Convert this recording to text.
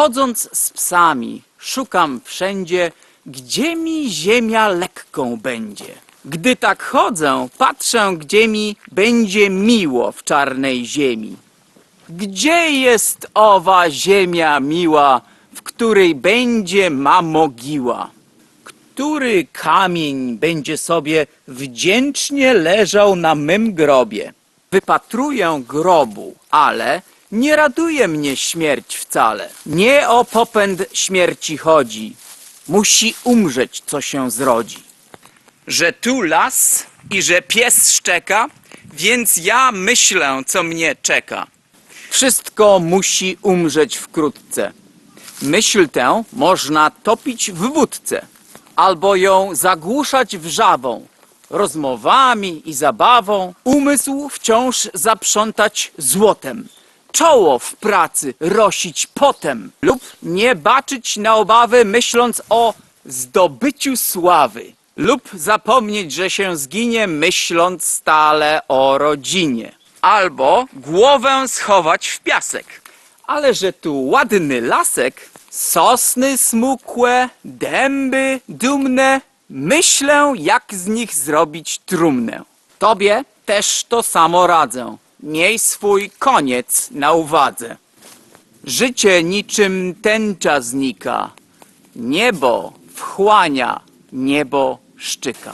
Chodząc z psami, szukam wszędzie, gdzie mi ziemia lekką będzie. Gdy tak chodzę, patrzę, gdzie mi będzie miło w czarnej ziemi. Gdzie jest owa ziemia miła, w której będzie ma mogiła? Który kamień będzie sobie wdzięcznie leżał na mym grobie? Wypatruję grobu, ale nie raduje mnie śmierć wcale. Nie o popęd śmierci chodzi. Musi umrzeć, co się zrodzi. Że tu las i że pies szczeka, więc ja myślę, co mnie czeka. Wszystko musi umrzeć wkrótce. Myśl tę można topić w wódce, albo ją zagłuszać wrzawą, rozmowami i zabawą, umysł wciąż zaprzątać złotem, czoło w pracy rosić potem lub nie baczyć na obawy myśląc o zdobyciu sławy lub zapomnieć, że się zginie myśląc stale o rodzinie albo głowę schować w piasek. Ale że tu ładny lasek, sosny smukłe, dęby dumne, myślę, jak z nich zrobić trumnę. Tobie też to samo radzę. Miej swój koniec na uwadze. Życie niczym tęcza znika. Niebo wchłania, niebo szczyka.